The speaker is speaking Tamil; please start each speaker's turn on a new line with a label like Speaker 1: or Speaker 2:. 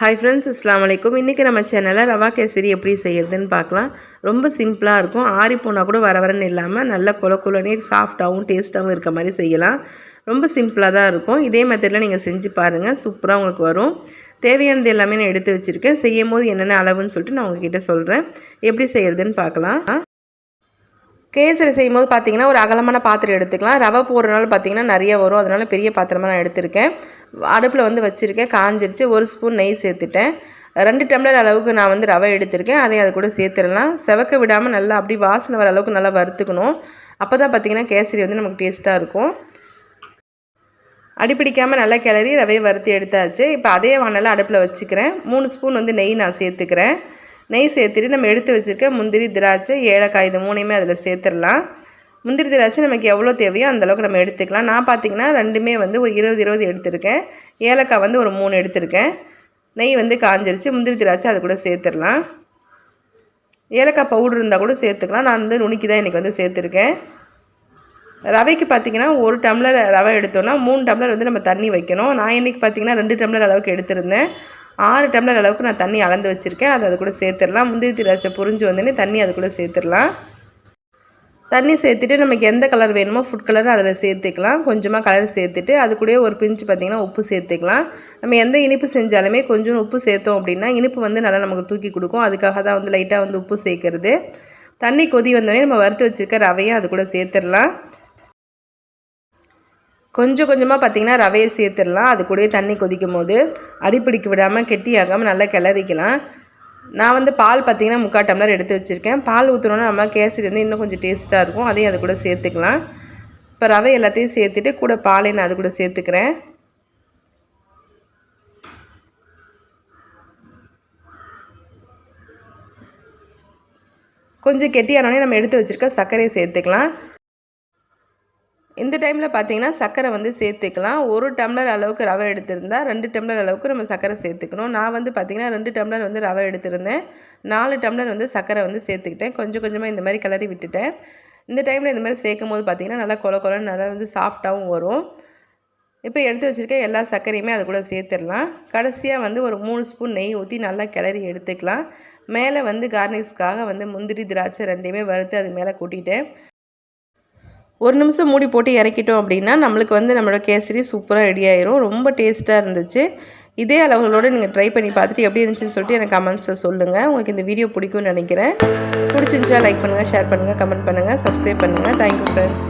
Speaker 1: ஹாய் ஃப்ரெண்ட்ஸ் இஸ்லாம் வலைக்கும் இன்றைக்கி நம்ம சேனலில் ரவா கேசரி எப்படி செய்கிறதுன்னு பார்க்கலாம். ரொம்ப சிம்பிளாக இருக்கும். ஆறி போனால் கூட வர வரன்னு இல்லாமல் நல்ல குலக்குலனே சாஃப்டாகவும் டேஸ்ட்டாகவும் இருக்க மாதிரி செய்யலாம். ரொம்ப சிம்பிளாக தான் இருக்கும். இதே மெத்தடில் நீங்கள் செஞ்சு பாருங்கள் சூப்பராக உங்களுக்கு வரும். தேவையானது எல்லாமே நான் எடுத்து வச்சுருக்கேன். செய்யும் போது என்னென்ன அளவுன்னு சொல்லிட்டு நான் உங்ககிட்ட சொல்கிறேன் எப்படி செய்கிறதுன்னு பார்க்கலாம். கேசரி செய்யும்போது பார்த்தீங்கன்னா ஒரு அகலமான பாத்திரம் எடுத்துக்கலாம். ரவை போடுறதுனால பார்த்தீங்கன்னா நிறைய வரும். அதனால் பெரிய பாத்திரமாக நான் எடுத்திருக்கேன். அடுப்பில் வந்து வச்சுருக்கேன். காஞ்சிருச்சு. ஒரு ஸ்பூன் நெய் சேர்த்துட்டேன். ரெண்டு டம்ளர் அளவுக்கு நான் வந்து ரவை எடுத்திருக்கேன். அதையும் அது கூட சேர்த்துடலாம். செவக்க விடாமல் நல்லா அப்படி வாசனை வர அளவுக்கு நல்லா வறுத்துக்கணும். அப்போ தான் பார்த்திங்கன்னா கேசரி வந்து நமக்கு டேஸ்ட்டாக இருக்கும். அடிப்பிடிக்காமல் நல்லா கிளறி ரவையை வறுத்து எடுத்தாச்சு. இப்போ அதே வானலாம் அடுப்பில் வச்சுக்கிறேன். மூணு ஸ்பூன் வந்து நெய் நான் சேர்த்துக்கிறேன். நெய் சேர்த்துட்டு நம்ம எடுத்து வச்சுருக்க முந்திரி திராட்சை ஏலக்காய் இது மூணையுமே அதில் சேர்த்துடலாம். முந்திரி திராட்சை நமக்கு எவ்வளோ தேவையோ அந்தளவுக்கு நம்ம எடுத்துக்கலாம். நான் பார்த்திங்கன்னா ரெண்டுமே வந்து ஒரு இருபது இருபது எடுத்திருக்கேன். ஏலக்காய் வந்து ஒரு மூணு எடுத்திருக்கேன். நெய் வந்து காஞ்சிருச்சு. முந்திரி திராட்சை அது கூட சேர்த்துடலாம். ஏலக்காய் பவுடர் இருந்தால் கூட சேர்த்துக்கலாம். நான் வந்து நுணுக்கி தான் இன்றைக்கி வந்து சேர்த்துருக்கேன். ரவைக்கு பார்த்திங்கன்னா ஒரு டம்ளர் ரவை எடுத்தோன்னா மூணு டம்ளர் வந்து நம்ம தண்ணி வைக்கணும். நான் இன்றைக்கி பார்த்திங்கன்னா ரெண்டு டம்ளர் அளவுக்கு எடுத்திருந்தேன். ஆறு டம்ளர் அளவுக்கு நான் தண்ணி அளந்து வச்சுருக்கேன். அதை அது கூட சேர்த்துடலாம். முந்திரி திராட்சை புரிஞ்சு வந்தோடனே தண்ணி அது கூட சேர்த்துடலாம். தண்ணி சேர்த்துட்டு நமக்கு எந்த கலர் வேணுமோ ஃபுட் கலர் அதில் சேர்த்துக்கலாம். கொஞ்சமாக கலர் சேர்த்துட்டு அது கூட ஒரு பிஞ்சு பார்த்திங்கன்னா உப்பு சேர்த்துக்கலாம். நம்ம எந்த இனிப்பு செஞ்சாலுமே கொஞ்சம் உப்பு சேர்த்தோம் அப்படின்னா இனிப்பு வந்து நல்லா நமக்கு தூக்கி கொடுக்கும். அதுக்காக தான் வந்து லைட்டாக வந்து உப்பு சேர்க்குறது. தண்ணி கொதி வந்தோடனே நம்ம வறுத்து வச்சுருக்க ரவையும் அது கூட சேர்த்துடலாம். கொஞ்சம் கொஞ்சமாக பார்த்திங்கன்னா ரவையை சேர்த்துடலாம். அது கூடவே தண்ணி கொதிக்கும் போது அடிப்பிடிக்க விடாமல் கெட்டியாகாமல் நல்லா கிளறிக்கலாம். நான் வந்து பால் பார்த்திங்கன்னா முக்கால் டம்ளர் எடுத்து வச்சுருக்கேன். பால் ஊற்றணுன்னா நம்ம கேசரி வந்து இன்னும் கொஞ்சம் டேஸ்ட்டாக இருக்கும். அதையும் அது கூட சேர்த்துக்கலாம். இப்போ ரவை எல்லாத்தையும் சேர்த்துட்டு கூட பாலை நான் அது கூட சேர்த்துக்கிறேன். கொஞ்சம் கெட்டியானோடனே நம்ம எடுத்து வச்சுருக்க சர்க்கரையை சேர்த்துக்கலாம். இந்த டைமில் பார்த்தீங்கன்னா சர்க்கரை வந்து சேர்த்துக்கலாம். ஒரு டம்ளர் அளவுக்கு ரவை எடுத்திருந்தால் ரெண்டு டம்ளர் அளவுக்கு நம்ம சர்க்கரை சேர்த்துக்கணும். நான் வந்து பார்த்திங்கன்னா ரெண்டு டம்ளர் வந்து ரவை எடுத்திருந்தேன். நாலு டம்ளர் வந்து சர்க்கரை வந்து சேர்த்துக்கிட்டேன். கொஞ்சம் கொஞ்சமாக இந்த மாதிரி கிளறி விட்டுட்டேன். இந்த டைமில் இந்த மாதிரி சேர்க்கும் போது பார்த்திங்கன்னா நல்லா கொல கொலன்னு நல்லா வந்து சாஃப்டாகவும் வரும். இப்போ எடுத்து வச்சுருக்க எல்லா சர்க்கரையுமே அது கூட சேர்த்துடலாம். கடைசியாக வந்து ஒரு மூணு ஸ்பூன் நெய் ஊற்றி நல்லா கிளறி எடுத்துக்கலாம். மேலே வந்து கார்னிஷ்காக வந்து முந்திரி திராட்சை ரெண்டையுமே வறுத்து அது மேலே கூட்டிட்டேன். ஒரு நிமிஷம் மூடி போட்டு இறக்கிட்டோம் அப்படின்னா நம்மளுக்கு வந்து நம்மளோட கேசரி சூப்பராக ரெடி ஆயிரும். ரொம்ப டேஸ்ட்டாக இருந்துச்சு. இதே அளவுகளோடு நீங்கள் ட்ரை பண்ணி பார்த்துட்டு எப்படி இருந்துச்சுன்னு சொல்லிட்டு எனக்கு கமெண்ட்ஸில் சொல்லுங்கள் உங்களுக்கு இந்த வீடியோ பிடிக்கும்னு நினைக்கிறேன். பிடிச்சிருந்துச்சா லைக் பண்ணுங்கள் ஷேர் பண்ணுங்கள் கமெண்ட் பண்ணுங்கள் சப்ஸ்கிரைப் பண்ணுங்கள் தேங்க்யூ ஃப்ரெண்ட்ஸ்